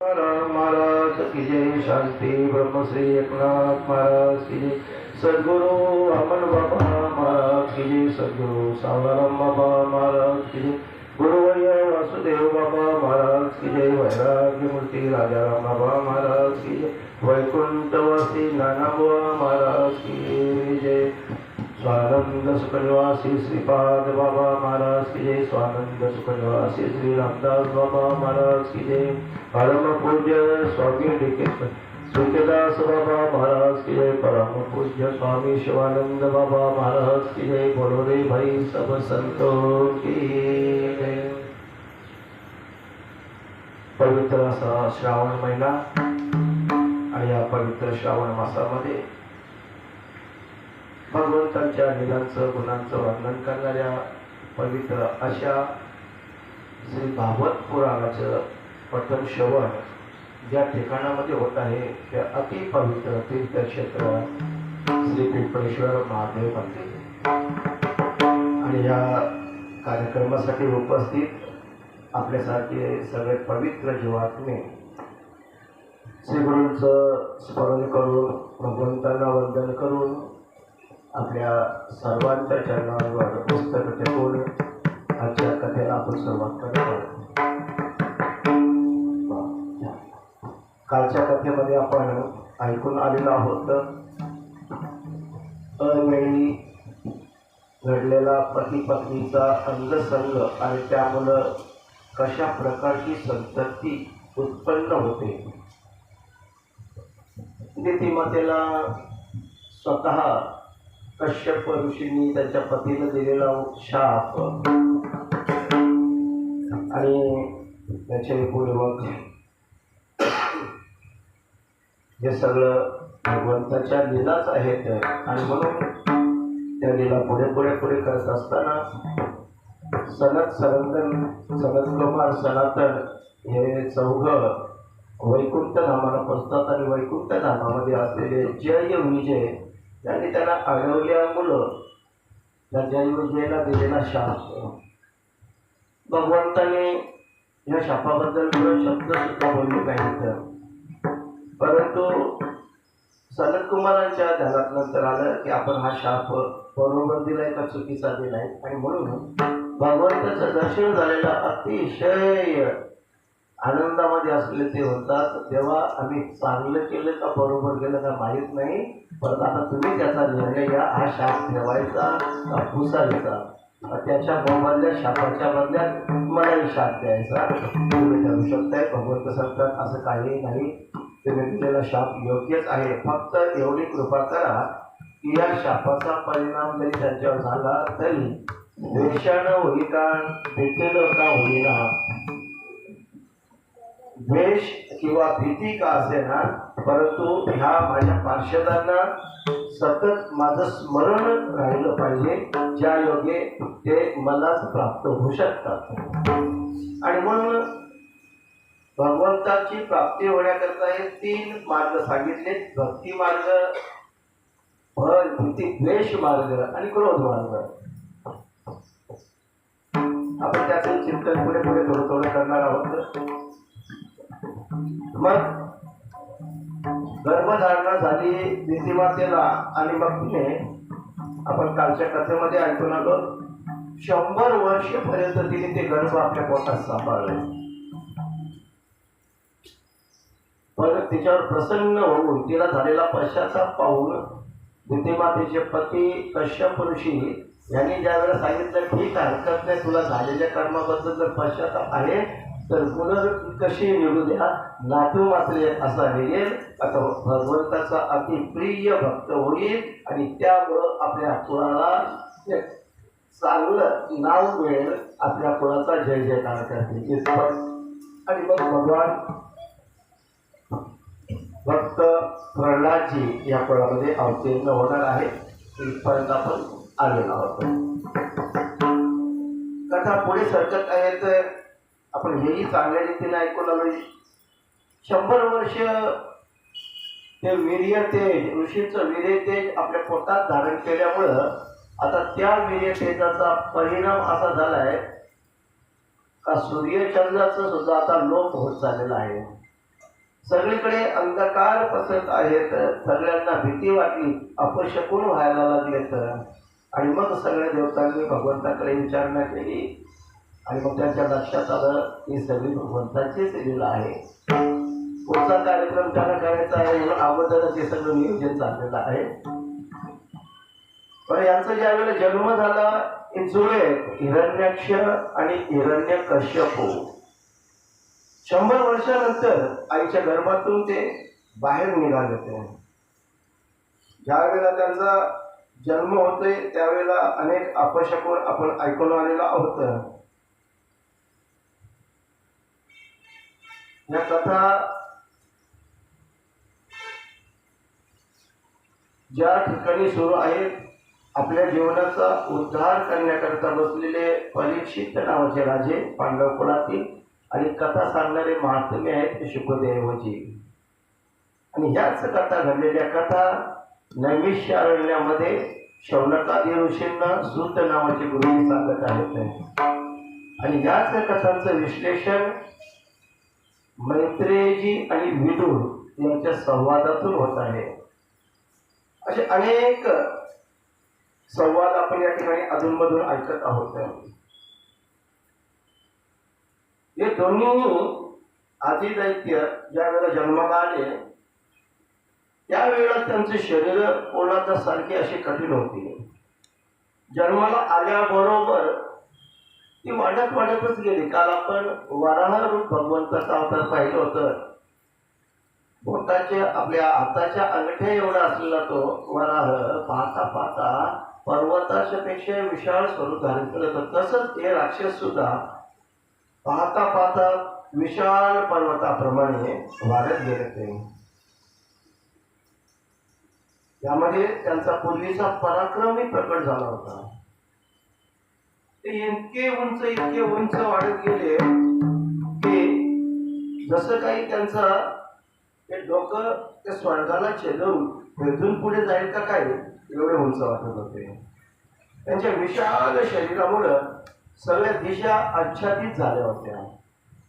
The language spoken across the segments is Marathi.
तुकाराम महाराज की जय शांती ब्रह्मश्री एकनाथ महाराज की जय सदगुरु अमन बाबा महाराज की जय सदगुरु सावराम बाबा महाराज की जय गुरुवर्य वासुदेव बाबा महाराज की जय वैराग्य मूर्ती राजाराम बाबा महाराज की जय वैकुंठवासी नाना बाबा महाराज की जय स्वानंद सुखनिवासी श्रीपाद बाबा महाराज की जय स्वानंद सुखनिवासी श्री रामदास बाबा महाराज की जय। परम पूज्य स्वामी सुखदास बाबा महाराज की जय। परम पूज्य स्वामी शिवानंद बाबा महाराज की जय। बोलो रे भाई सब संतों की जय। पवित्र असा श्रावण महिना आणि या पवित्र श्रावण मासामध्ये भगवंतांच्या लिलांचं गुणांचं वर्णन करणाऱ्या पवित्र अशा श्री भागवत पुराणाचं प्रथम श्रवण ज्या ठिकाणामध्ये होत आहे त्या अति पवित्र तीर्थक्षेत्र श्री पिंपळेश्वर महादेव मंदिर. आणि या कार्यक्रमासाठी उपस्थित आपल्यासारखे सगळे पवित्र जीवात्मे श्री गुरूंचं स्मरण करून भगवंतांना वंदन करून आपल्या सर्वांच्या चरणांवर पुस्तक ठेवून आजच्या कथेला आपण सुरुवात करतो कालच्या कथेमध्ये आपण ऐकून आलेलो आहोत अवेळी घडलेला पती पत्नीचा अंगसंग आणि त्यामुळं कशा प्रकारची संतती उत्पन्न होते? नीतिमतेला स्वतः कश्यप ऋषींनी त्यांच्या पतीला दिलेला शाप आणि त्याचे पुढे मग हे सगळं भगवंताच्या लीलाच आहेत आणि म्हणून त्या लीला पुढे पुढे पुढे करत असताना सनत सनातन सनत कुमार सनातन हे चौघ वैकुंठ धामाला पोचतात आणि वैकुंठ धामामध्ये असलेले जय विजय त्यांनी त्यांना अडवल्यामुळं त्या जय दिलेला शाप. भगवंताने या शापाबद्दल थोडं शब्द सुद्धा बोलले पाहिजे परंतु सनत कुमारांच्या ध्यानात नंतर आलं की आपण हा शाप बरोबर दिलाय का चुकीचा दिलाय? आणि म्हणून भगवंताचं दर्शन झालेलं अतिशय आनंदामध्ये असले ते होतात. तेव्हा आम्ही चांगलं केलं का बरोबर केलं का माहीत नाही. परत आता तुम्ही त्याचा निर्णय घ्या. हा शाप ठेवायचा का पुसायचा? त्याच्या मोबदल्या शापाच्या बदल्यात मलाही शाप द्यायचा तुम्ही ठरू शकताय. भगवंत सांगतात असं काही नाही. तुम्ही दिलेला शाप योग्यच आहे. फक्त एवढी कृपा करा की या शापाचा परिणाम जरी त्यांच्यावर झाला तरी द्वेषानं होईका देखील का होईना द्वेष किंवा भीती का असेना परंतु ह्या माझ्या पार्षदांना सतत माझं स्मरण राहिलं पाहिजे ज्या योगे ते मलाच प्राप्त होऊ शकतात. आणि म्हणून भगवंताची प्राप्ती होण्याकरता हे तीन मार्ग सांगितले भक्ती मार्ग फळ भीती द्वेष मार्ग आणि क्रोध मार्ग. आपण त्याचं चिंतन पुढे पुढे मग गर्भधारणा झाली नीतिमातेला आणि मग तिने आपण कालच्या कथेमध्ये ऐकून आलो. शंभर वर्षपर्यंत तिने ते गर्भ आपल्या पोटात सांभाळले. पण तिच्यावर प्रसन्न होऊन तिला झालेला पश्चाताप पाहून नीतिमातेचे पती कश्यप ऋषी यांनी ज्या वेळेला सांगितलं ठीक आहे हरकत नाही तुला झालेल्या कर्माबद्दल जर पश्चाताप आहे तर पुनर कशी निवडू द्या? नातू मात्र असा निघेल आता भगवंताचा अतिप्रिय भक्त होईल आणि त्यामुळं आपल्या कुळाला चांगलं नाव मिळेल आपल्या कुळाचा जय जयकार करते आणि मग भगवान भक्त प्रल्हादजी या कुळामध्ये अवतीर्ण होणार आहे. इथपर्यंत आपण आलेलो आहोत. कथा पुढे सरकत आहे तर आपण हेही चांगल्या रीतीने ऐकून आलो शंभर वर्ष ते वीर्य तेज ऋषीचं वीर्य तेज आपल्या पोटात धारण केल्यामुळं आता त्या वीर्य तेजाचा परिणाम असा झालाय का सूर्यचंद्राचं सुद्धा आता लोप होत चाललेला आहे. सगळीकडे अंधकार पसरत आहेत सगळ्यांना भीती वाटली अपशकून व्हायला लागले तर? आणि मग सगळ्या देवतांनी भगवंताकडे विचारणा केली. आणि मग त्यांच्या लक्षात आलं ही सगळी भगवंताचीच लीला आहे. पुढचा कार्यक्रम त्यांना करायचा आहे म्हणून अगोदरच हे सगळं नियोजन चाललेलं आहे. पण यांचा ज्या वेळेला जन्म झाला हे जुळे हिरण्याक्ष आणि हिरण्य कश्यप शंभर वर्षानंतर आईच्या गर्भातून ते बाहेर निघाले होते. ज्या वेळेला त्यांचा जन्म होतोय त्यावेळेला अनेक अपशकून आपण ऐकून आलेलो आहोत. या कथा ज्या ठिकाणी सुरू आहेत आपल्या जीवनाचा उद्धार करण्याकरता बसलेले परीक्षित नावाचे राजे पांडव कुळातील आणि कथा सांगणारे महात्मे आहेत शुकदेवजी आणि ह्याच कथा घडलेल्या कथा नैमिषारण्यामध्ये शौनकादी ऋषींना सूत नावाचे गुरुजी सांगत आहेत. आणि ह्याच कथांचं विश्लेषण मैत्रेयजी आणि विदुर यांच्या संवादातून होत आहे. असे अनेक संवाद आपण या ठिकाणी अधूनमधून ऐकत आहोत. हे दोन्ही आदिदैत्य ज्या वेळेला जन्माला आले त्यावेळेला त्यांचे शरीर सारखे अशी कठीण होती. जन्माला आल्याबरोबर ती वाढत वाढतच गेली. काल आपण वराह रूप भगवंताचा अवतार पाहिलं होतं. बोटाच्या आपल्या हाताच्या अंगठ्या एवढा असलेला तो वराह पाहता पाहता पर्वताच्या पेक्षा विशाळ स्वरूप धारण करत तसंच हे राक्षस सुद्धा पाहता पाहता विशाल पर्वताप्रमाणे वाढत गेले ते. यामध्ये त्यांचा पूर्वीचा पराक्रमही प्रकट झाला होता. ते इतके उंच इतके उंच वाढत गेले की जसं काही त्यांचा ते डोकं त्या स्वर्गाला छेदून भेदून पुढे जाईल का काय एवढे उंच वाटत होते. त्यांच्या विशाल शरीरामुळं सगळ्या दिशा आच्छादित झाल्या होत्या.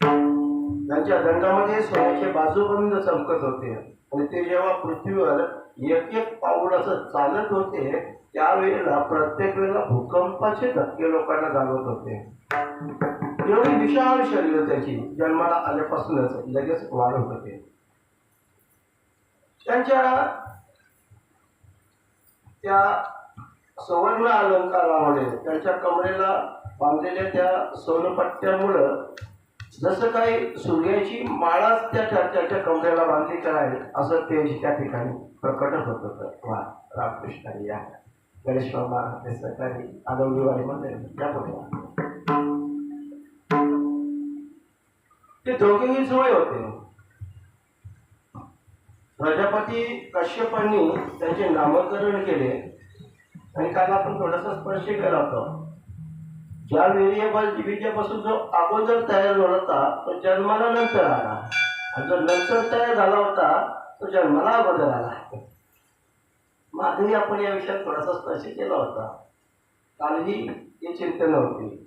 त्यांच्या दंडामध्ये सोन्याचे बाजूबंद चमकत होते. आणि ते जेव्हा पृथ्वीवर एक एक पाऊल असं चालत होते त्यावेळेला प्रत्येक वेळेला भूकंपाचे धक्के लोकांना जाणवत होते. एवढी विशाल शरीर त्याची जन्माला आल्यापासूनच लगेच वाढत होते. त्यांच्या त्या सवर्ण अलंकारामुळे त्यांच्या कमरेला बांधलेल्या त्या सोनपट्ट्यामुळं जसं काही सूर्याची माळाच त्या त्याच्या कमरेला बांधली काय असं तेज त्या ठिकाणी प्रकट होत होतं. वा रामकृष्ण या. गणेश बाबा ते सकाळी आनंदीवाडी मध्ये या ते दोघेही जुळे होते प्रजापती कश्यपांनी त्यांचे नामकरण केले आणि काल आपण थोडासा स्पर्श केला होता ज्या व्हेरिएबल जीविकेपासून जो अगोदर तयार झाला होता तो जन्माला नंतर आला आणि जो नंतर तयार झाला होता तो जन्माला अगोदर आला मागही आपण या विषयात थोडासा स्पर्श केला होता. कालही हे चिंतन होती.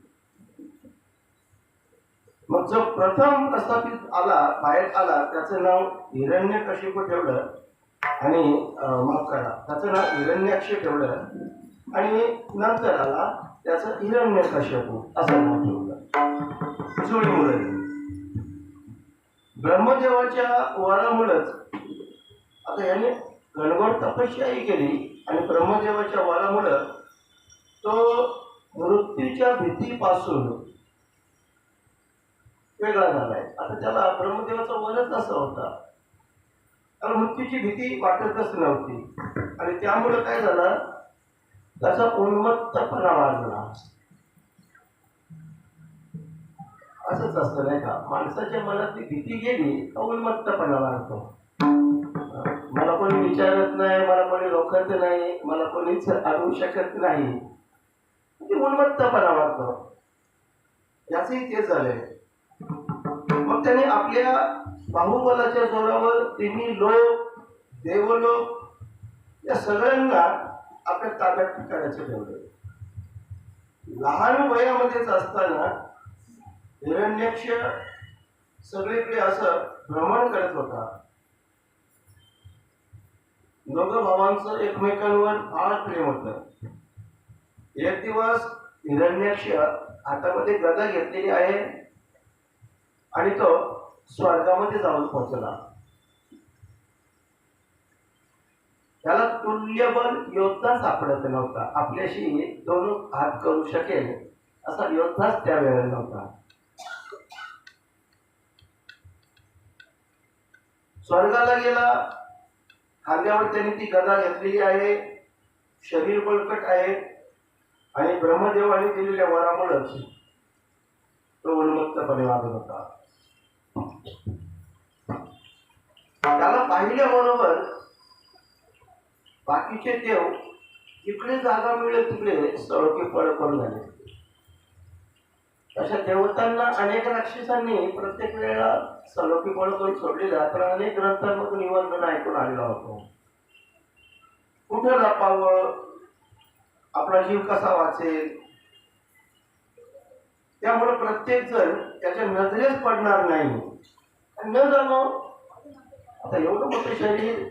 मग जो प्रथम प्रस्थापित आला बाहेर आला त्याचं नाव हिरण्य कशिप ठेवलं आणि माफ करा त्याचं नाव हिरण्याक्ष ठेवलं आणि नंतर आला त्याचं हिरण्य कश्यप असं नाव ठेवलं. जुळीमुळे. ब्रह्मदेवाच्या वरामुळेच. आता याने घनघोर तपस्याही केली आणि ब्रह्मदेवाच्या वरामुळं तो मृत्यूच्या भीतीपासून वेगळा झालाय. आता त्याला ब्रह्मदेवाचा वरच असा होता. त्याला मृत्यूची भीती वाटतच नव्हती. आणि त्यामुळे काय झालं? त्याचा उन्मत्तपणा वाढला असंच असतं नाही का? माणसाच्या मनात ती भीती गेली का उन्मत्तपणा वाढतो कोणी विचारत नाही मला कोणी रोखत नाही मला कोणीच आणू शकत नाही. म्हणजे उन्मत्तपणा वाटतो याचही ते झालंय. मग त्याने आपल्या बाहुबलाच्या जोरावर तिन्ही लोक देवलोक या सगळ्यांना आपल्या ताब्यात ठिकाणाचे ठेवले लहान वयामध्येच असताना हिरण्यक्ष सगळीकडे असं भ्रमण करत होता. दोघं भावांचं एकमेकांवर फार प्रेम होत. एक दिवस हिरण्याक्ष हातामध्ये गदा घेतलेली आहे आणि तो स्वर्गामध्ये जाऊन पोहोचला. त्याला तुल्यबल योद्धा सापडत नव्हता. आपल्याशी दोन हात करू शकेल असा योद्धाच त्या वेळेला नव्हता. स्वर्गाला गेला. खांद्यावर त्यांनी ती गदा घेतलेली आहे शरीर बळकट आहे आणि ब्रह्मदेवाने दिलेल्या वरामुळेच तो उन्मुक्तपणे वागत होता. त्याला पाहिल्याबरोबर बाकीचे देव जिकडे जागा मिळेल तिकडे सळके पळ पण झाले. अशा देवतांना अनेक राक्षसांनी प्रत्येक वेळेला सलोपी पळ करून सोडलेला तर अनेक ग्रंथांमधून निबंधन ऐकून आलेला होतो कुठं लपावं? आपला जीव कसा वाचेल? त्यामुळे प्रत्येक जण त्याच्या नजरेस पडणार नाही. न जाणो आता एवढं मोठं शरीर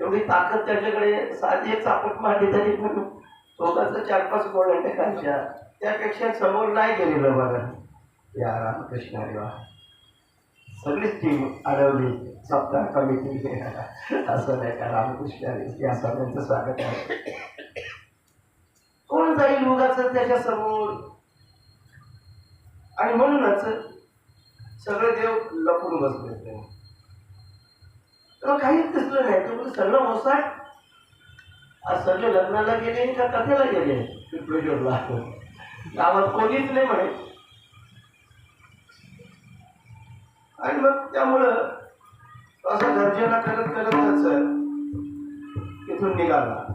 एवढी ताकद त्याच्याकडे साधी एक चापट मारली तरी पण. चौकाचं चार पाच गोळ्या टेकायच्या. त्यापेक्षा समोर नाही गेलेलं बघा. या रामकृष्ण अरे वा सगळीच टीम अडवली. सप्ताह कमिटी असं नाही का रामकृष्ण या सगळ्यांचं स्वागत आहे. कोण जाईल उगाच त्याच्यासमोर. आणि म्हणूनच सगळे देव लपून बसले ते काहीच दिसलं नाही. तुम्ही सगळं मोसाट आज सगळे लग्नाला गेले का कथेला गेले? पिंपळेश्वरला गावात कोणीच नाही म्हणे. आणि मग त्यामुळं असं गर्जना करत करतच तिथून निघाला.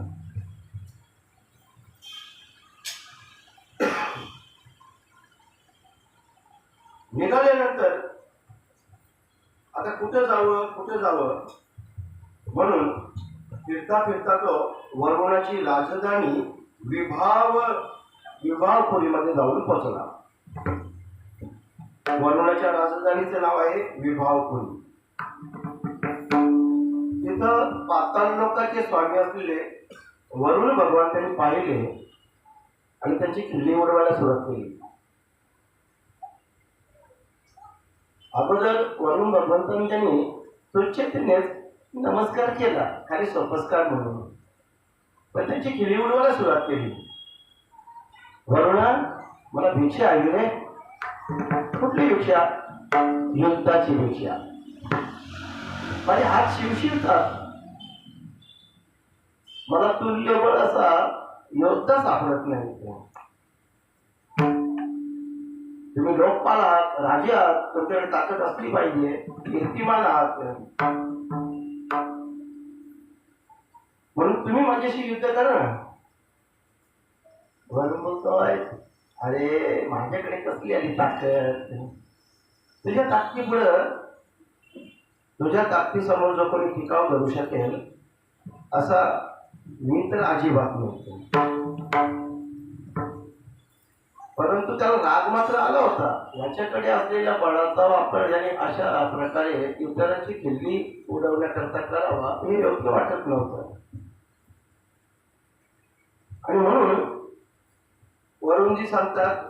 निघाल्यानंतर आता कुठं जावं कुठं जावं? म्हणून फिरता फिरता तो वरुणाची राजधानी विभाव विभावपुरीमध्ये जाऊन पोहोचला वरुणाच्या राजधानीचे नाव आहे विभावपुरी तिथं पाताळ लोकांचे स्वामी असलेले वरुण भगवान त्यांनी पाहिले आणि त्यांची किल्ली उडवायला सुरुवात केली. अगोदर वरुण भगवंतांनी त्यांनी स्वच्छतेने नमस्कार केला खाली सोपस्कार म्हणून. पण त्यांची खिली उडवायला सुरुवात केली. वरुणा मला भिक्षा आली रे. कुठली भिक्षा? युद्धाची भिक्षा. माझे हात शिवशिवतात मला तुल्यबळ असा योद्धा सापडत नाही तुम्ही लोकपाल आहात राजे आहात तुमच्याकडे ताकद असली पाहिजे कीर्तिमान आहात म्हणून तुम्ही माझ्याशी युद्ध करा ना बोलतोय अरे माझ्याकडे कसली आली ताकद? तुझ्या ताकदीपुढं तुझ्या ताकदीसमोर जो कोणी टिकाव करू शकेल असा मी तर अजिबात नव्हतो. परंतु त्याला राग मात्र आला होता. याच्याकडे असलेल्या बळाचा वापर याने अशा प्रकारे इतरांची किल्ली उडवण्याकरता करावा हे योग्य वाटत नव्हतं. आणि म्हणून वरुणजी सांगतात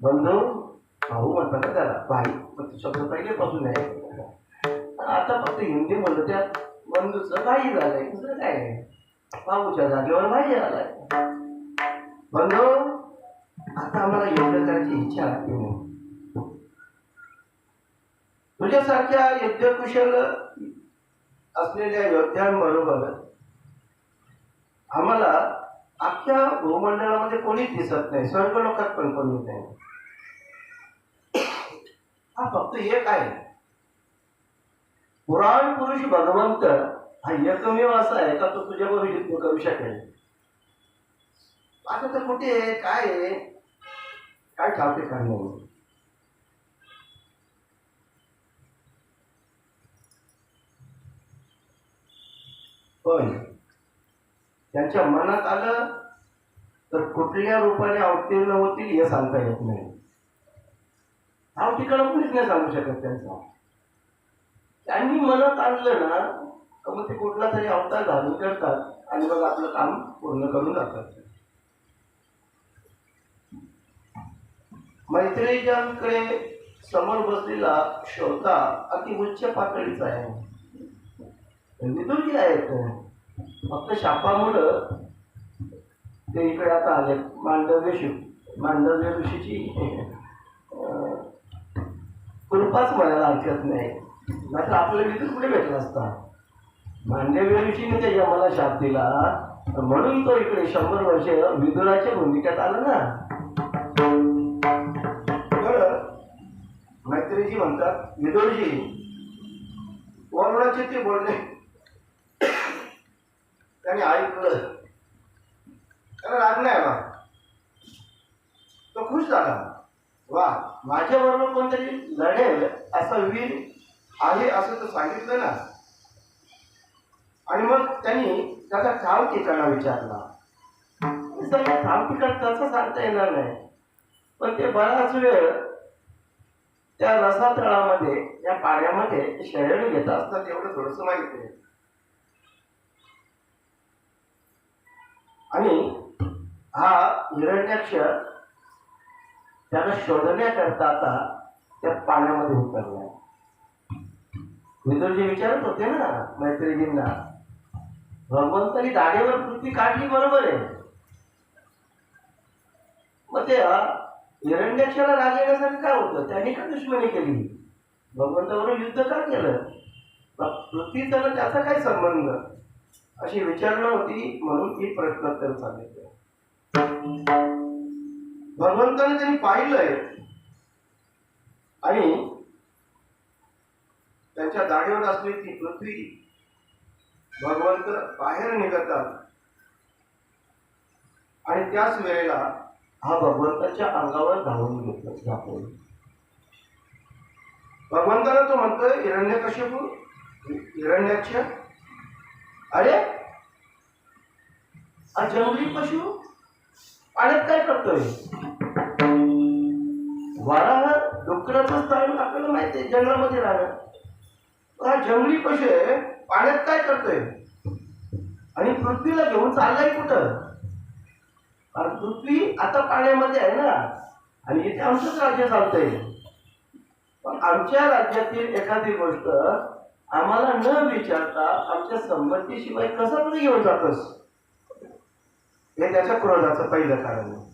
बंधू भाऊ म्हणतात ना त्याला भाई पण तो शब्द पहिलेपासून आहे. आता फक्त हिंदी म्हणलं त्यात बंधूचं भाई झालंय दुसरं काय आहे? भाऊच्या जागेवर भाई आलाय. बंधू आता आम्हाला युद्ध करायची इच्छा आहे. तुझ्यासारख्या युद्धकुशल असलेल्या योद्ध्यांबरोबर आम्हाला अख्ख्या भूमंडळामध्ये कोणीच दिसत नाही. स्वर्ग लोकात पण कोणी नाही. हा फक्त एक आहे. पुराण पुरुष भगवंत हा एकमेव असा आहे का तो तुझ्या युद्ध करू शकेल? आता तर कुठे आहे? काय आहे? काय ठावते काय नाही पण त्यांच्या मनात आलं तर कुठल्या रूपाने अवतीर्ण होतील हे सांगता येत नाही. हा तिकडं कुणीच नाही सांगू शकत त्यांचा. त्यांनी मनात आणलं ना तर मग ते कुठला तरी अवतार धारण करतात आणि मग आपलं काम पूर्ण करून जातात. मैत्रिणीच्याकडे समोर बसलेला श्रोता अति उच्च पातळीचा आहे. निदुर्गी आहे तो. फक्त शापामुळं ते इकडे आता आले मांडव्य शिव मांडव्य ऋषीची कृपाच म्हणायला हरकत नाही. नाहीतर आपल्याला विदूर कुठे भेटला असता. मांडव्य ऋषीने त्या यमाला शाप दिला. म्हणून तो इकडे शंभर वर्ष विदुराच्या भूमिकेत आला ना. मैत्रीजी म्हणतात विदुरजी वरुणाचे ते बोलणे त्याने ऐकलं. त्याला राग नाही आला. तो खुश झाला. वा माझ्याबरोबर कोणतरी लढेल असा वीर आहे असं तर सांगितलं ना. आणि मग त्यांनी त्याचा ठाव ठिकाणा विचारला. सगळं ठाव ठिकाण तसं सांगता येणार नाही. पण ते बराच वेळ त्या रसातळामध्ये या पाण्यामध्ये शरण घेत असतात एवढं थोडस माहिती आहे आणि हा हिरण्याक्ष त्याला शोधण्याकरता आता त्या पाण्यामध्ये उतरलाय विदुरजी विचारत होते ना मैत्रिणींना भगवंतानी दाढेवर पृथ्वी काढली बरोबर आहे. मग ते हिरण्याक्षाला राग येण्यासाठी काय होतं? त्यांनी का दुश्मनी केली? भगवंताबरोबर युद्ध का केलं? पृथ्वी पृथ्वीचा त्याचा काय संबंध अशी विचारणा होती म्हणून ती प्रश्नोत्तर सांगितलं. भगवंताने त्यांनी पाहिलंय. आणि त्यांच्या दाढीवर असलेली ती पृथ्वी भगवंत बाहेर निघतात. आणि त्याच वेळेला हा भगवंताच्या अंगावर धावून घेतो धावून भगवंताला तो म्हणतोय हिरण्य कश्यपू हिरण्याक्ष. अरे हा जंगली पशु? पाण्यात काय करतोय? वारा डुकराचं स्थळ आपल्याला माहिती आहे जंगलामध्ये राहणं हा जंगली पशु आहे पाण्यात काय करतोय? आणि पृथ्वीला घेऊन चाललाय कुठं? कारण पृथ्वी आता पाण्यामध्ये आहे ना. आणि इथे आमचंच राज्य चालतंय. पण आमच्या राज्यातील एखादी गोष्ट आम्हाला न विचारता आमच्या संमतीशिवाय कसं तरी घेऊन जातोस? हे त्याच्या क्रोधाचं पहिलं कारण आहे.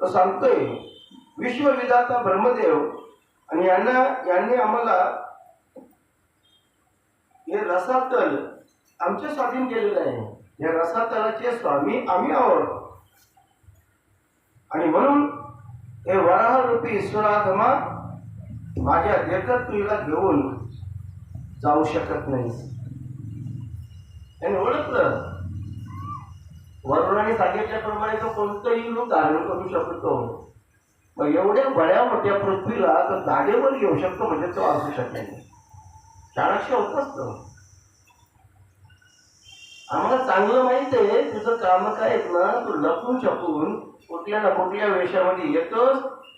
तो सांगतोय विश्वविधाता ब्रह्मदेव आणि यांना यांनी आम्हाला हे रसातल आमच्या स्वाधीन केलेलं आहे. या रसातलाचे स्वामी आम्ही आहोत. आणि म्हणून हे वराह रूपी ईश्वराधमा माझ्या देखत तुला घेऊन जाऊ शकत नाही. त्यांनी वरुणाने सांगितल्याप्रमाणे तो कोणतंही रूप धारण करू शकतो. मग एवढ्या बऱ्या मोठ्या पृथ्वीला तो जागेवर येऊ शकतो म्हणजे तो असू शकेल चाणक्य होताच तो. आम्हाला चांगलं माहीत आहे तुझं काम काय आहेत ना तू लपून छपून कुठल्या ना कुठल्या वेशामध्ये येतोस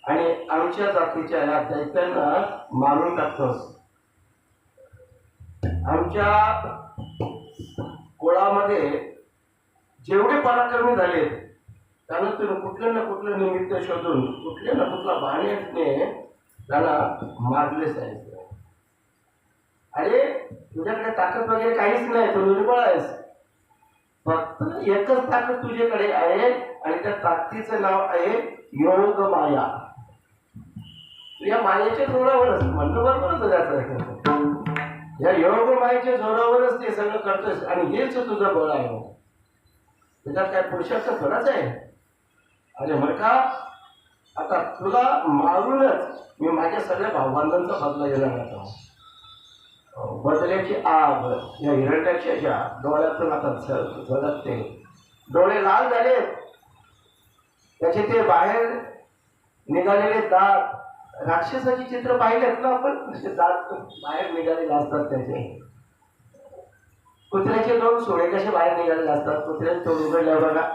आणि आमच्या जातीच्या या दैत्यांना मारून टाकतोस. आमच्या कुळामध्ये जेवढे पराक्रमी झाले त्यांना तुम्ही कुठलं ना कुठलं निमित्त शोधून कुठल्या ना कुठला बहाण्याने त्यांना मारलेच सांगितलं अरे तुझ्याकडे ताकद वगैरे काहीच नाही तू निर्बळ आहेस. फक्त एकच ताकद तुझ्याकडे आहे आणि त्या ताकदीचं नाव आहे योग माया. तू या मायेच्या जोरावरच म्हणणं बरोबरच त्याचं. या योग मायेच्या जोरावरच ते सगळं करतोस आणि हेच तुझं बळ आहे. त्याच्यात काय पुरुषाचं फरच आहे? अरे मग का आता तुला मारूनच मी माझ्या सगळ्या भावबांधांचा बदला घेणार आता बदल्याची आग. या हिरण्याच्या डोळ्यातून आता झ- झळकते. डोळे लाल झाले त्याचे ते बाहेर निघालेले दात राक्षसाची चित्र पाहिलेत ना आपण? दात बाहेर निघालेले असतात त्याचे. कुत्र्याचे दोन सोळे कसे बाहेर निघालेले असतात? कुत्र्याचे तोंड उघडल्यावर बघा.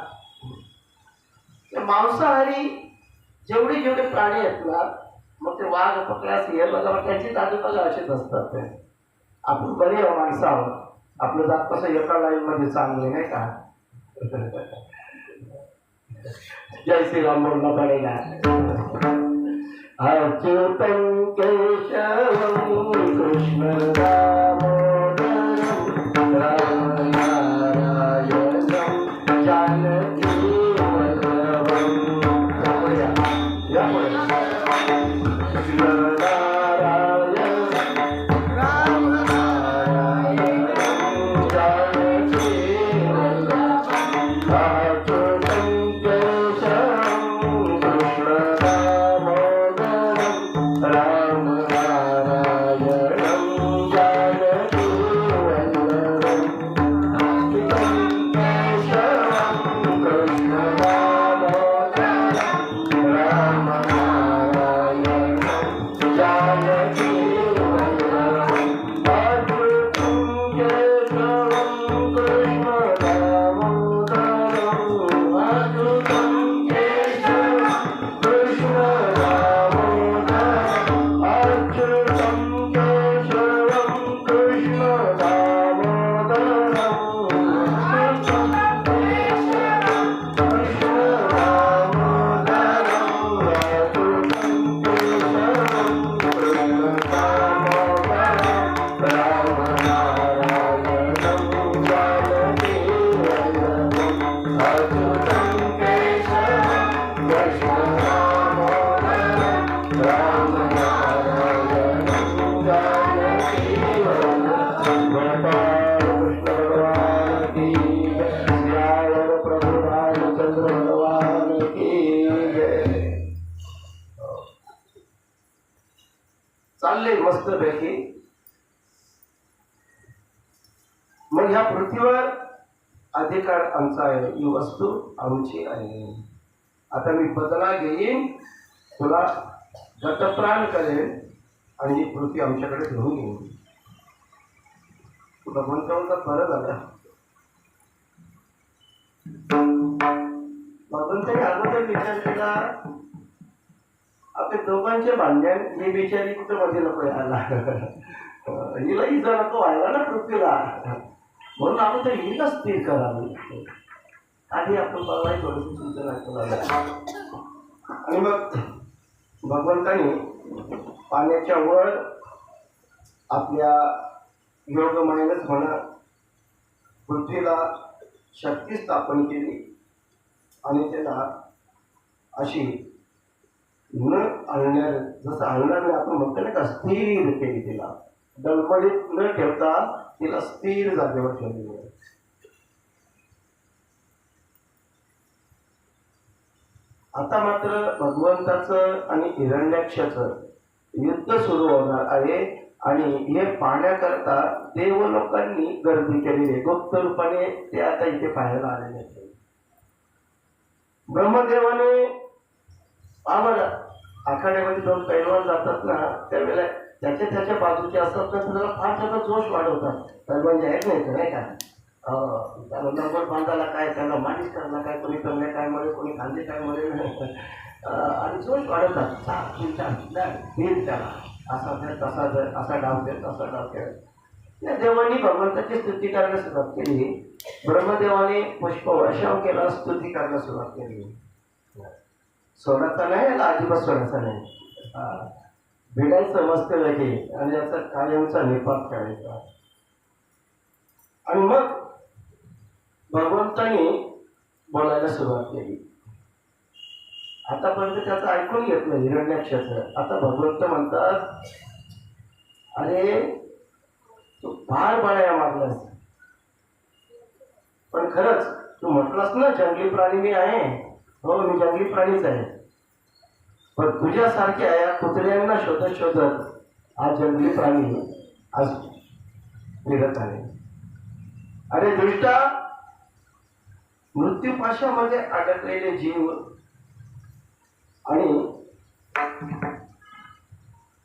मांसाहारी जेवढे जेवढे प्राणी आहेत ना मग ते वाघ पकडा सिंह बघा त्यांची आजूबाजू असेच असतात ते. आपण बरे आहो माणसं आहोत. आपलं जात कसं एका लाईनमध्ये चांगले नाही का? जय श्रीराम बोलणं पडेगा అచ్యుతం కేశవం కృష్ణదా मग ह्या पृथ्वीवर अधिकार आमचा आहे ही वस्तू आमची आहे. आता मी बदला घेईन तुला गतप्राण करेन आणि ही पृथ्वी आमच्याकडे घेऊन येईन. भगवंत म्हणतात बरं झालं. भगवंताने अगोदर विचार केला. आपल्या दोघांचे भांडण ही बिचारी कुठे मध्ये नको यायला हिला इजा नको व्हायला ना पृथ्वीला. म्हणून आपण तर हिला स्थिर करावी आधी आपण बघाय थोडीशी सूचना करावी आणि मग भगवंताने पाण्याच्या वर आपल्या योगमायनच होणार पृथ्वीला शक्ती स्थापन केली आणि त्याला अशी न आणणार जसं आणणार नाही आपण म्हणतो ना का स्थिर केली तिला डळमळीत न ठेवता तिला स्थिर जागेवर ठेवली आहे. आता मात्र भगवंताचं आणि हिरण्याक्षाचं युद्ध सुरू होणार आहे आणि हे पाहण्याकरता देव लोकांनी गर्दी केलेली आहे गुप्त रूपाने ते आता इथे पाहायला आलेले आहेत ब्रह्मदेवाने आम्हाला आखाड्यामध्ये दोन पैलवान जातात ना त्यावेळेला त्याच्या त्याच्या बाजूचे असतात तर त्याला फार त्याचा जोश वाढवतात. तर म्हणजे आहेत नाही का, नाही का त्याला नंबर बांधायला काय त्याला मालिश करायला काय कोणी कमल्या काय मध्ये कोणी खांदे काय मध्ये आणि जोश वाढवतात. चा, त्याला असा दे तसा जर असा डाव दे तसा डाव दे या देवानी भगवंताची स्तुती करायला सुरुवात केली. ब्रह्मदेवाने पुष्प वर्षाव केला स्तुती करायला सुरुवात केली. सोडाचा नाही याला अजिबात सोडायचा नाही. भेटायचं मस्त लगे आणि याचा कायमचा निपात करायचा. आणि मग भगवंतानी बोलायला सुरुवात केली. आतापर्यंत त्याचं ऐकून घेतलं हिरण्याक्षाचं आता भगवंत म्हणतात अरे तू फार बळाया मागलास पण खरंच तू म्हटलास ना जंगली प्राणी मी आहे. हो मी जंगली प्राणीच आहे. पण तुझ्यासारख्या या कुत्र्यांना शोधत शोधत हा जंगली प्राणी आज फिरत आहे. अरे दृष्टा मृत्यूपाशामध्ये अडकलेले जीव आणि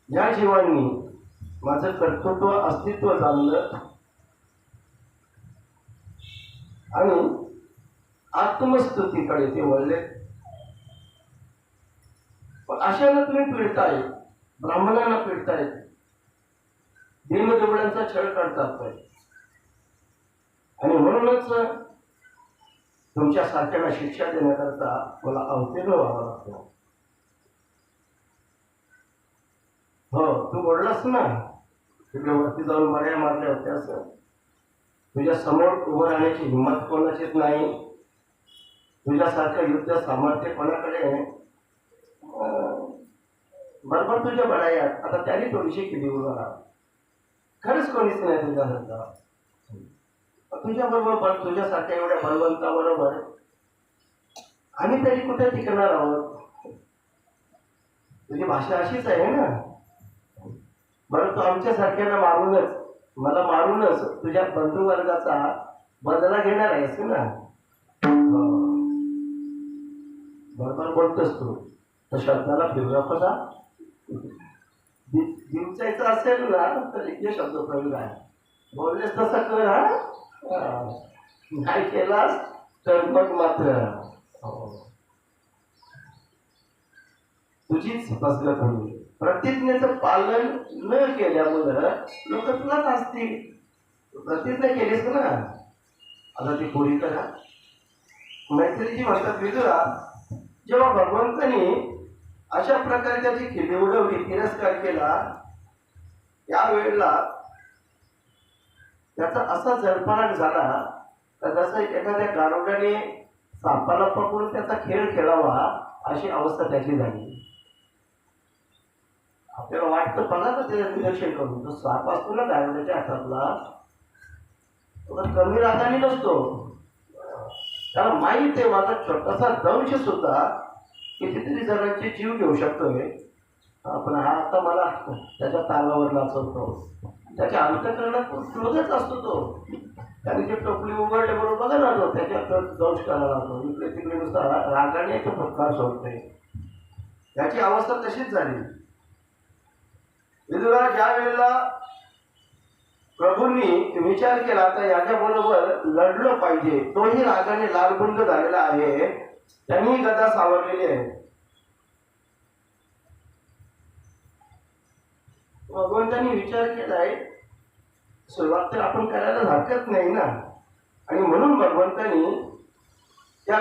या जीवांनी माझं कर्तृत्व अस्तित्व जाणलं आणि आत्मस्तुतीकडे ते वळले. पण अशाला तुम्ही पिळताय ब्राह्मणांना पिळताय देवदेवळ्यांचा छळ करतात आणि म्हणूनच तुमच्या सारख्याला शिक्षा देण्याकरता मला अवतीर्ण व्हावं लागतं. हो तू बोललास ना? तिकडे वरती जाऊन मर्या मारल्या होत्या असं. तुझ्या समोर उभं राहण्याची हिंमत कोणाचीच नाही. तुझ्यासारखं युद्ध सामर्थ्य कोणाकडे आहे? बरोबर तुझ्या बडायात आता त्याने थोडीशी केली उभा खरंच कोणीच नाही तुझा धंदा तुझ्या बरोबर पण तुझ्यासारख्या एवढ्या बलवंताबरोबर आम्ही तरी कुठे टिकणार आहोत? तुझी भाषा अशीच आहे ना? बरं तू आमच्यासारख्यांना मारूनच मला मारूनच तुझ्या बंधुवर्गाचा बदला घेणार आहेस ना? हो. बरोबर बोलतोस तू. तर शब्दाला फिरवा कसा दिवसायचं असेल ना तर इथे शब्द प्रयोग आहे. बोललेस तसं कर हा. नाही केलास तर मग मात्र. हो. तुझीच फसगत होईल प्रतिज्ञेचं पालन न केल्यामुळं लोक तुलाच असतील. प्रतिज्ञा केलीस ना. आता ती कोणी करा. मैत्रीची म्हणतात विदुरा जेव्हा भगवंतानी अशा प्रकारे त्याची खिल्ली उडवली तिरस्कार केला. त्यावेळेला त्याचा असा जळफाट झाला तर जसं एखाद्या गारुड्याने सापाला पकडून त्याचा खेळ खेळावा अशी अवस्था त्याची झाली. आपल्याला वाटतं बघा ना त्याचं निरीक्षण करून तो साप असतो ना गारुड्याच्या हातातला. तो कमी रागाने नसतो. त्याला माहीत आहे माझा छोटासा दंश सुद्धा कितीतरी जणांचे जीव घेऊ शकतोय पण हा आता मला त्याच्या तालावर नाचवतो त्याच्या अंतकरणात क्रोधच असतो तो. त्याने जे टोपली उघडले बरोबर बघा ना तो त्याच्यात दंश करायला लागतो. इकडे तिकडे नुसता रागाने तो फटकार सोडते. याची अवस्था तशीच झाली. विदुरा ज्या वेळेला प्रभूंनी विचार केला तर याच्याबरोबर लढलं पाहिजे. तोही रागाने लालबुंद झालेला आहे. त्यांनी गदा सावरलेली आहे. भगवंतांनी विचार केलाय सुरुवात तर आपण करायला हरकत नाही ना. आणि म्हणून भगवंतांनी त्या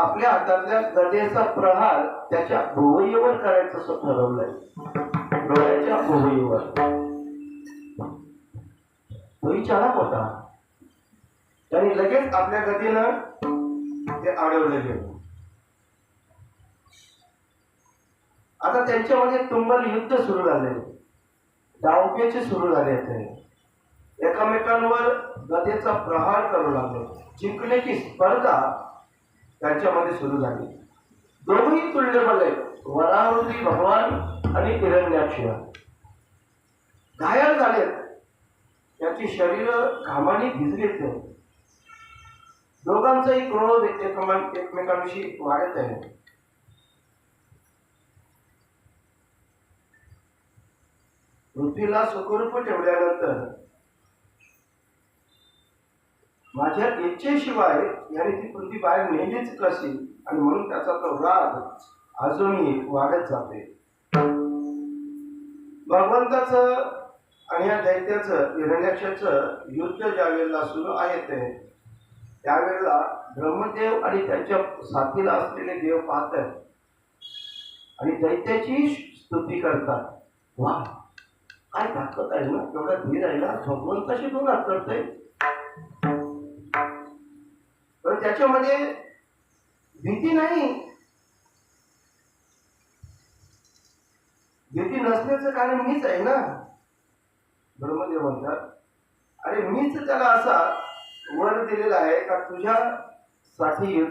आपल्या हातातल्या गदेचा प्रहार त्याच्या भुवईवर करायचं असं ठरवलंय डोळ्याच्या भुवईवर. तोही चालक होता. त्याने लगेच आपल्या गतीनं ते अडवलं गेलं. आता त्यांच्यामध्ये तुंबल युद्ध सुरू झाले. डावपेचे सुरू झाले ते एकमेकांवर गदेचा प्रहार करू लागले. जिंकण्याची स्पर्धा त्यांच्यामध्ये सुरू झाली. दोघही तुल्यबल आहेत वरावृती भगवान आणि हिरण्याक्ष. घायल झालेत त्याची शरीर घामाने भिजलीत नाही दोघांचाही क्रोध एकमेकांविषयी वाढत आहे. पृथ्वीला सुखरूप ठेवल्यानंतर माझ्या इच्छेशिवाय याने ती पृथ्वी बाहेर नेहमीच कशी आणि म्हणून त्याचा तो राग अजूनही वाढत जाते. भगवंताचं आणि या दैत्याचं हिरण्याक्षाचं युद्ध ज्या वेळेला सुरू आहे ते त्यावेळेला ब्रह्मदेव आणि त्यांच्या साथीला असलेले देव पाहतात आणि दैत्याची स्तुती करतात. वा! काय ताकद आहे ना तेवढा धीर आहे ना? भगवंताशी दोन हात पण त्याच्यामध्ये भीती नाही. भीती नसण्याचं कारण मीच आहे ना? ब्रह्मदेव म्हणतात अरे मीच त्याला असा वर दिलेला आहे का तुझ्यासाठी